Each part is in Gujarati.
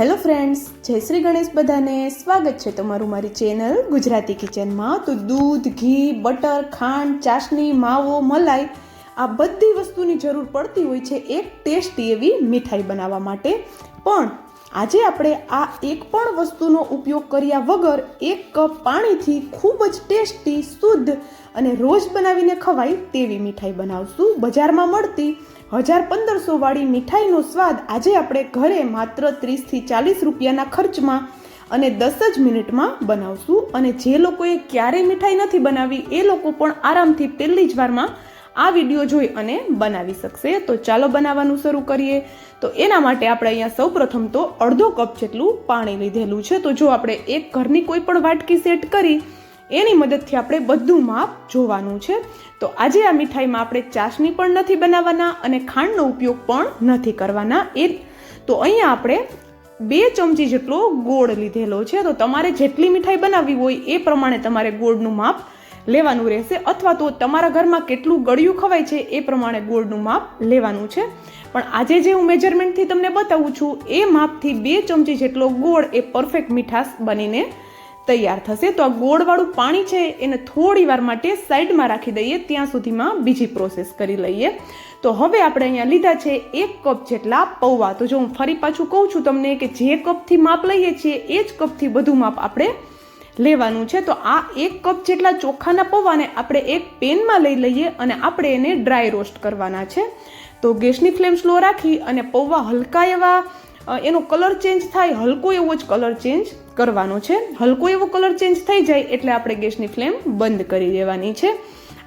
હેલો ફ્રેન્ડ્સ, જય શ્રી ગણેશ બધાને. સ્વાગત છે તમારું મારી ચેનલ ગુજરાતી કિચનમાં. તો દૂધ, ઘી, બટર, ખાંડ, ચાસણી, માવો, મલાઈ આ બધી વસ્તુની જરૂર પડતી હોય છે એક ટેસ્ટી એવી મીઠાઈ બનાવવા માટે. પણ આજે આપણે આ એક પણ વસ્તુનો ઉપયોગ કર્યા વગર એક કપ પાણીથી ખૂબ જ ટેસ્ટી, શુદ્ધ અને રોજ બનાવીને ખવાય તેવી મીઠાઈ બનાવશું. બજારમાં મળતી હજાર પંદરસો વાળી મીઠાઈનો સ્વાદ આજે આપણે ઘરે માત્ર ત્રીસથી ચાલીસ રૂપિયાના ખર્ચમાં અને દસ જ મિનિટમાં બનાવશું. અને જે લોકોએ ક્યારેય મીઠાઈ નથી બનાવી, એ લોકો પણ આરામથી પહેલી જ વારમાં આ વીડિયો જોઈ અને બનાવી શકશે. તો ચાલો બનાવવાનું શરૂ કરીએ. તો એના માટે આપણે અહીંયા સૌપ્રથમ તો અડધો કપ જેટલું પાણી લીધેલું છે. તો જો આપણે એક ઘરની કોઈ પણ વાટકી સેટ કરી એની મદદથી આપણે બધું માપ જોવાનું છે. તો આજે આ મીઠાઈમાં આપણે ચાસણી પણ નથી બનાવવાના અને ખાંડનો ઉપયોગ પણ નથી કરવાના. એ તો અહીંયા આપણે બે ચમચી જેટલો ગોળ લીધેલો છે. તો તમારે જેટલી મીઠાઈ બનાવવી હોય એ પ્રમાણે તમારે ગોળનું માપ લેવાનું રહેશે. અથવા તો તમારા ઘરમાં કેટલું ગળ્યું ખવાય છે એ પ્રમાણે ગોળનું માપ લેવાનું છે. પણ આજે જે હું મેજરમેન્ટથી તમને બતાવું છું, એ માપથી બે ચમચી જેટલો ગોળ એ પરફેક્ટ મીઠાશ બનીને તૈયાર થશે. તો આ ગોળવાળું પાણી છે એને થોડી વાર માટે સાઈડમાં રાખી દઈએ, ત્યાં સુધીમાં બીજી પ્રોસેસ કરી લઈએ. તો હવે આપણે અહીંયા લીધા છે એક કપ જેટલા પૌવા. તો જો હું ફરી પાછું કહું છું તમને કે જે કપથી માપ લઈએ છીએ, એ જ કપથી બધું માપ આપણે લેવાનું છે. તો આ એક કપ જેટલા ચોખાના પૌવાને આપણે એક પેનમાં લઈ લઈએ અને આપણે એને ડ્રાય રોસ્ટ કરવાના છે. તો ગેસની ફ્લેમ સ્લો રાખી અને પૌવા હલકા એવા એનો કલર ચેન્જ થાય, હલકો એવો જ કલર ચેન્જ કરવાનો છે. હલકો એવો કલર ચેન્જ થઈ જાય એટલે આપણે ગેસની ફ્લેમ બંધ કરી દેવાની છે.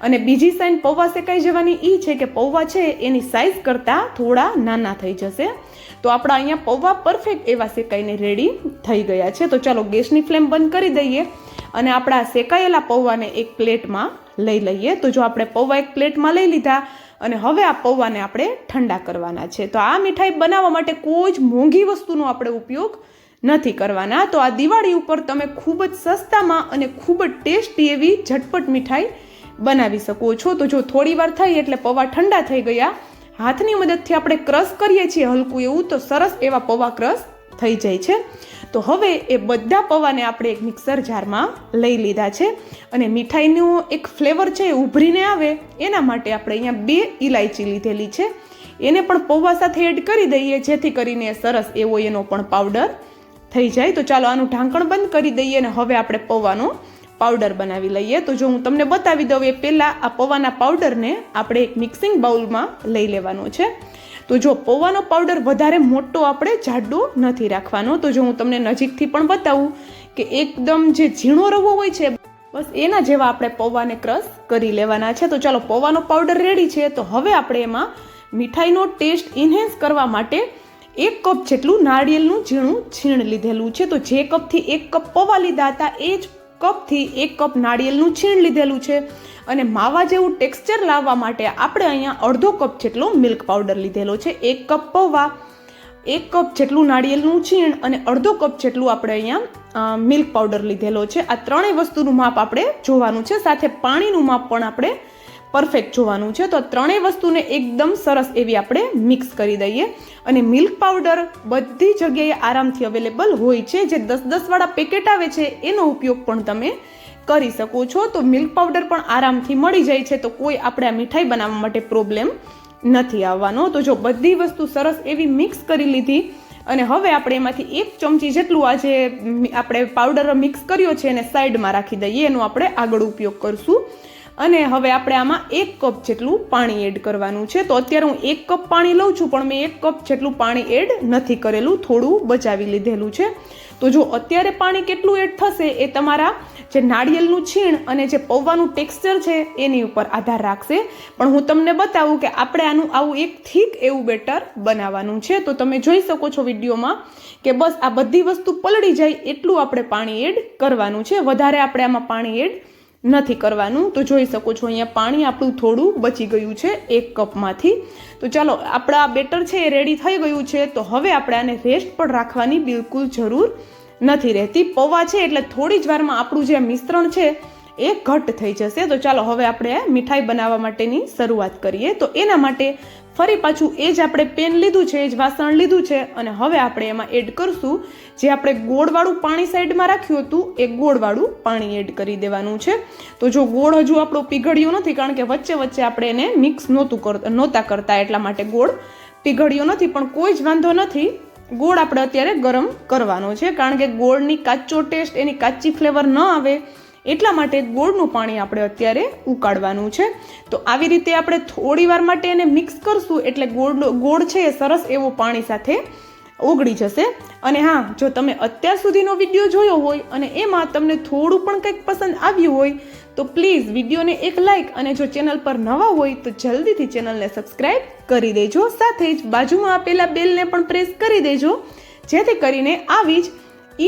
અને બીજી સાઈડ પૌવા શેકાઈ જવાની એ છે કે પૌવા છે એની સાઇઝ કરતાં થોડા નાના થઈ જશે. તો આપણા અહીંયા પૌવા પરફેક્ટ એવા શેકાઈને રેડી થઈ ગયા છે. તો ચાલો ગેસની ફ્લેમ બંધ કરી દઈએ અને આપણા શેકાયેલા પૌવાને એક પ્લેટમાં લઈ લઈએ. તો જો આપણે પૌવા એક પ્લેટમાં લઈ લીધા અને હવે આ પૌવાને આપણે ઠંડા કરવાના છે. તો આ મીઠાઈ બનાવવા માટે કોઈ જ મોંઘી વસ્તુનો આપણે ઉપયોગ નથી કરવાના. તો આ દિવાળી ઉપર તમે ખૂબ જ સસ્તામાં અને ખૂબ જ ટેસ્ટી એવી ઝટપટ મીઠાઈ બનાવી શકો છો. તો જો થોડી વાર થઈ એટલે પૌવા ઠંડા થઈ ગયા. હાથની મદદથી આપણે ક્રશ કરીએ છીએ હલકું એવું, તો સરસ એવા પૌવા ક્રશ થઈ જાય છે. તો હવે એ બધા પૌવાને આપણે એક મિક્સર જારમાં લઈ લીધા છે અને મીઠાઈનું એક ફ્લેવર છે એ ઉભરીને આવે. એના માટે આપણે અહીંયા બે ઇલાયચી લીધેલી છે. એને પણ પૌવા સાથે એડ કરી દઈએ, જેથી કરીને સરસ એવો એનો પણ પાવડર થઈ જાય, તો ચાલો આનું ઢાંકણ બંધ કરી દઈએ અને હવે આપણે પૌવાનો પાવડર બનાવી લઈએ. તો જો હું તમને બતાવી દઉં એ પહેલાં આ પૌવાના પાવડરને આપણે એક મિક્સિંગ બાઉલમાં લઈ લેવાનો છે. તો જો પૌવાનો પાવડર વધારે મોટો આપણે જાડો નથી રાખવાનો. તો જો હું તમને નજીકથી પણ બતાવું કે એકદમ જે ઝીણો રવો હોય છે, બસ એના જેવા આપણે પૌવાને ક્રશ કરી લેવાના છે. તો ચાલો પૌવાનો પાવડર રેડી છે. તો હવે આપણે એમાં મીઠાઈનો ટેસ્ટ ઇન્હેન્સ કરવા માટે એક કપ જેટલું નાળિયેરનું ઝીણું છીણ લીધેલું છે. તો જે કપથી એક કપ પૌવા લીધા હતા એ જ કપથી એક કપ નાળિયેરનું છીણ લીધેલું છે. અને માવા જેવું ટેક્સચર લાવવા માટે આપણે અહીંયા અડધો કપ જેટલો મિલ્ક પાવડર લીધેલો છે. એક કપ પૌવા, એક કપ જેટલું નાળિયેરનું છીણ અને અડધો કપ જેટલું આપણે અહીંયા મિલ્ક પાવડર લીધેલો છે. આ ત્રણેય વસ્તુનું માપ આપણે જોવાનું છે. સાથે પાણીનું માપ પણ આપણે પરફેક્ટ જોવાનું છે, તો ત્રણેય વસ્તુને એકદમ સરસ એવી આપણે મિક્સ કરી દઈએ. અને મિલ્ક પાવડર બધી જગ્યાએ આરામથી અવેલેબલ હોય છે, જે દસ દસવાળા પેકેટ આવે છે, એનો ઉપયોગ પણ તમે કરી શકો છો. તો મિલ્ક પાવડર પણ આરામથી મળી જાય છે, તો કોઈ આપણે આ મીઠાઈ બનાવવા માટે પ્રોબ્લેમ નથી આવવાનો. તો જો બધી વસ્તુ સરસ એવી મિક્સ કરી લીધી, અને હવે આપણે એમાંથી એક ચમચી જેટલું આજે આપણે પાવડર મિક્સ કર્યો છે, એને સાઈડમાં રાખી દઈએ, એનો આપણે આગળ ઉપયોગ કરશું. અને હવે આપણે આમાં એક કપ જેટલું પાણી એડ કરવાનું છે. તો અત્યારે હું એક કપ પાણી લઉં છું, પણ મેં એક કપ જેટલું પાણી એડ નથી કરેલું, થોડું બચાવી લીધેલું છે. તો જો અત્યારે પાણી કેટલું એડ થશે એ તમારા જે નાળિયેરનું છીણ અને જે પૌવાનું ટેક્સચર છે એની ઉપર આધાર રાખશે. પણ હું તમને બતાવું કે આપણે આનું આવું એક થીક એવું બેટર બનાવવાનું છે. તો તમે જોઈ શકો છો વિડીયોમાં કે બસ આ બધી વસ્તુ પલળી જાય એટલું આપણે પાણી એડ કરવાનું છે. વધારે આપણે આમાં પાણી એડ નથી કરવાનું. તો જોઈ શકો છો અહીંયા પાણી આપણું થોડું બચી ગયું છે એક કપમાંથી. તો ચાલો, આપણા બેટર છે એ રેડી થઈ ગયું છે. તો હવે આપણે આને રેસ્ટ પણ રાખવાની બિલકુલ જરૂર નથી રહેતી. પૌવા છે એટલે થોડી જ વારમાં આપણું જે મિશ્રણ છે એ ઘટ થઈ જશે. તો ચાલો, હવે આપણે મીઠાઈ બનાવવા માટેની શરૂઆત કરીએ. તો એના માટે ફરી પાછું એ જ આપણે પેન લીધું છે, એ જ વાસણ લીધું છે અને હવે આપણે એમાં એડ કરશું. જે આપણે ગોળવાળું પાણી સાઈડમાં રાખ્યું હતું, એ ગોળવાળું પાણી એડ કરી દેવાનું છે. તો જો ગોળ હજુ આપણો પીગળ્યો નથી, કારણ કે વચ્ચે વચ્ચે આપણે એને મિક્સ નહોતું કરતા નહોતા કરતા એટલા માટે ગોળ પીગળ્યો નથી. પણ કોઈ જ વાંધો નથી. ગોળ આપણે અત્યારે ગરમ કરવાનો છે, કારણ કે ગોળની કાચો ટેસ્ટ એની કાચી ફ્લેવર ન આવે. એટલા માટે ગોળનું પાણી આપણે અત્યારે ઉકાળવાનું છે. તો આવી રીતે આપણે થોડી વાર માટે એને મિક્સ કરશું એટલે ગોળ ગોળ છે એ સરસ એવો પાણી સાથે ઓગળી જશે. અને હા, જો તમે અત્યાર સુધીનો વીડિયો જોયો હોય અને એમાં તમને થોડું પણ કંઈક પસંદ આવ્યું હોય, તો પ્લીઝ વિડીયોને એક લાઇક અને જો ચેનલ પર નવા હોય, તો જલ્દીથી ચેનલને સબસ્ક્રાઇબ કરી દેજો. સાથે જ બાજુમાં આપેલા બેલને પણ પ્રેસ કરી દેજો. જેથી કરીને આવી જ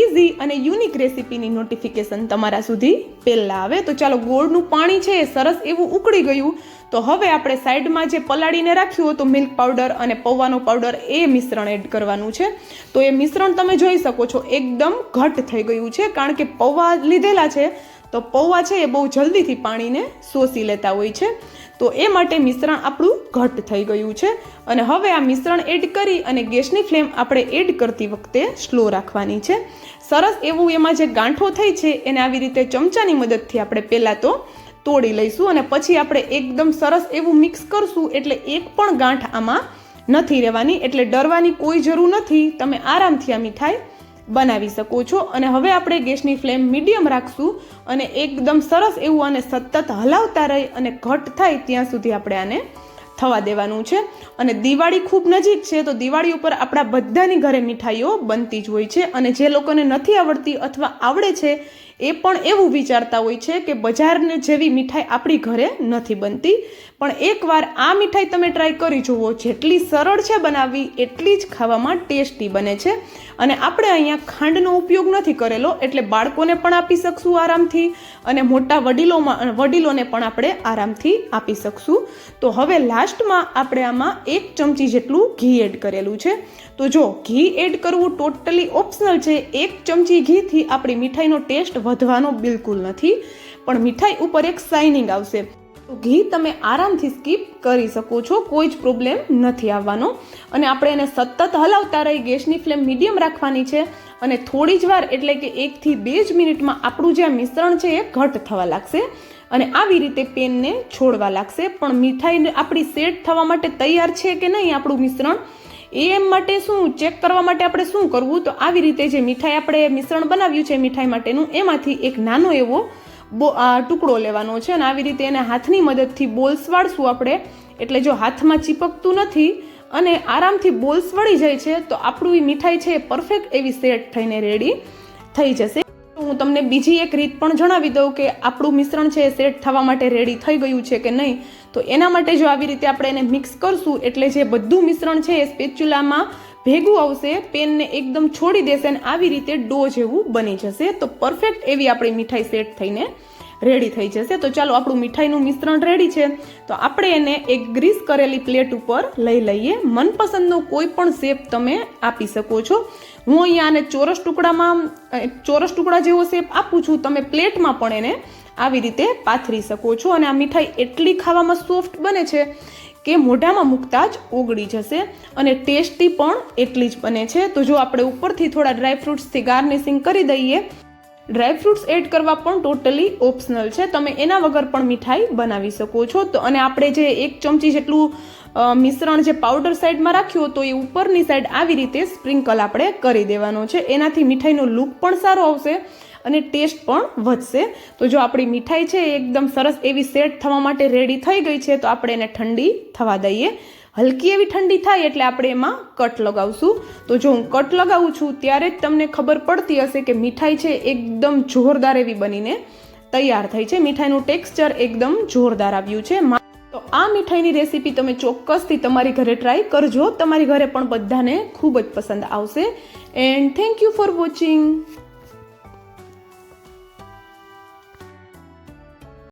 ઇઝી અને યુનિક રેસીપીની નોટિફિકેશન તમારા સુધી પહેલાં આવે. તો ચાલો ગોળનું પાણી છે એ સરસ એવું ઉકળી ગયું. તો હવે આપણે સાઈડમાં જે પલાળીને રાખ્યું હતું મિલ્ક પાવડર અને પૌવાનો પાવડર એ મિશ્રણ એડ કરવાનું છે. તો એ મિશ્રણ તમે જોઈ શકો છો, એકદમ ઘટ થઈ ગયું છે, કારણ કે પૌવા લીધેલા છે. તો પૌવા છે એ બહુ જલ્દીથી પાણીને શોષી લેતા હોય છે. તો એ માટે મિશ્રણ આપણું ઘટ થઈ ગયું છે. અને હવે આ મિશ્રણ એડ કરી અને ગેસની ફ્લેમ આપણે એડ કરતી વખતે સ્લો રાખવાની છે. સરસ એવું એમાં જે ગાંઠો થઈ છે એને આવી રીતે ચમચાની મદદથી આપણે પહેલાં તો તોડી લઈશું અને પછી આપણે એકદમ સરસ એવું મિક્સ કરશું એટલે એક પણ ગાંઠ આમાં નથી રહેવાની. એટલે ડરવાની કોઈ જરૂર નથી. તમે આરામથી આ મીઠાઈ બનાવી શકો છો. અને હવે આપણે ગેસની ફ્લેમ મીડિયમ રાખશું અને એકદમ સરસ એવું આને સતત હલાવતા રહી અને ઘટ થાય ત્યાં સુધી આપણે આને થવા દેવાનું છે. અને દિવાળી ખૂબ નજીક છે, તો દિવાળી ઉપર આપણા બધાની ઘરે મીઠાઈઓ બનતી જ હોય છે. અને જે લોકોને નથી આવડતી અથવા આવડે છે, એ પણ એવું વિચારતા હોય છે કે બજારને જેવી મીઠાઈ આપણી ઘરે નથી બનતી. પણ એકવાર આ મીઠાઈ તમે ટ્રાય કરી જુઓ, જેટલી સરળ છે બનાવવી, એટલી જ ખાવામાં ટેસ્ટી બને છે. અને આપણે અહીંયા ખાંડનો ઉપયોગ નથી કરેલો, એટલે બાળકોને પણ આપી શકશું આરામથી અને મોટા વડીલોમાં વડીલોને પણ આપણે આરામથી આપી શકશું. તો હવે લાસ્ટમાં આપણે આમાં એક ચમચી જેટલું ઘી એડ કરેલું છે. તો જો ઘી એડ કરવું ટોટલી ઓપ્શનલ છે, એક ચમચી ઘીથી આપણી મીઠાઈનો ટેસ્ટ વધવાનો બિલકુલ નથી. પણ મીઠાઈ ઉપર એક શાઇનિંગ આવશે. ઘી તમે આરામથી સ્કીપ કરી શકો છો, કોઈ જ પ્રોબ્લેમ નથી આવવાનો. અને આપણે એને સતત હલાવતા રહી, ગેસની ફ્લેમ મીડિયમ રાખવાની છે અને થોડી જ વાર, એટલે કે એકથી બે જ મિનિટમાં આપણું જે મિશ્રણ છે એ ઘટ થવા લાગશે. અને આવી રીતે પેનને છોડવા લાગશે. પણ મીઠાઈ આપણી સેટ થવા માટે તૈયાર છે કે નહીં આપણું મિશ્રણ? એ એમ માટે શું? ચેક કરવા માટે આપણે શું કરવું? તો આવી રીતે જે મીઠાઈ આપણે મિશ્રણ બનાવ્યું છે, મીઠાઈ માટેનું, એમાંથી એક નાનો એવો બો આ ટુકડો લેવાનો છે અને આવી રીતે એને હાથની મદદથી બોલ્સ વાળશું આપણે. એટલે જો હાથમાં ચીપકતું નથી અને આરામથી બોલ્સ વળી જાય છે, તો આપણું એ મીઠાઈ છે એ પરફેક્ટ એવી સેટ થઈને રેડી થઈ જશે. હું તમને બીજી એક રીત પણ જણાવી દઉં કે આપણું મિશ્રણ છે એ સેટ થવા માટે રેડી થઈ ગયું છે કે નહીં. તો એના માટે જો આવી રીતે આપણે એને મિક્સ કરશું, એટલે જે બધું મિશ્રણ છે એ સ્પેચ્યુલામાં ભેગું આવશે, પેનને એકદમ છોડી દેશે અને આવી રીતે ડો જેવું બની જશે. તો પરફેક્ટ એવી આપણી મીઠાઈ સેટ થઈને રેડી થઈ જશે. તો ચાલો, આપણું મીઠાઈનું મિશ્રણ રેડી છે. તો આપણે એને એક ગ્રીસ કરેલી પ્લેટ ઉપર લઈ લઈએ. મનપસંદનો કોઈ પણ શેપ તમે આપી શકો છો. હું અહીંયા આને ચોરસ ટુકડામાં ચોરસ ટુકડા જેવો શેપ આપું છું. તમે પ્લેટમાં પણ એને આવી રીતે પાથરી શકો છો. અને આ મીઠાઈ એટલી ખાવામાં સોફ્ટ બને છે કે મોઢામાં મૂકતા જ ઓગળી જશે અને ટેસ્ટી પણ એટલી જ બને છે. તો જો આપણે ઉપરથી થોડા ડ્રાયફ્રૂટ્સથી ગાર્નિશિંગ કરી દઈએ ડ્રાયફ્રૂટ્સ એડ કરવા પણ ટોટલી ઓપ્શનલ છે. તમે એના વગર પણ મીઠાઈ બનાવી શકો છો. તો અને આપણે જે એક ચમચી જેટલું મિશ્રણ જે પાવડર સાઈડમાં રાખ્યું તો એ ઉપરની સાઈડ આવી રીતે સ્પ્રિંકલ આપણે કરી દેવાનો છે. એનાથી મીઠાઈનો લુક પણ સારો આવશે અને ટેસ્ટ પણ વધશે. તો જો આપણી મીઠાઈ છે એકદમ સરસ એવી સેટ થવા માટે રેડી થઈ ગઈ છે, તો આપણે એને ઠંડી થવા દઈએ. હલકી એવી ઠંડી થાય એટલે આપણે એમાં કટ લગાવશું. તો જો હું કટ લગાવું છું, ત્યારે જ તમને ખબર પડતી હશે કે મીઠાઈ છે એકદમ જોરદાર એવી બનીને તૈયાર થઈ છે. મીઠાઈનું ટેક્સચર એકદમ જોરદાર આવ્યું છે. તો આ મીઠાઈની રેસીપી તમે ચોક્કસથી તમારી ઘરે ટ્રાય કરજો. તમારી ઘરે પણ બધાને ખૂબ જ પસંદ આવશે. And thank you for watching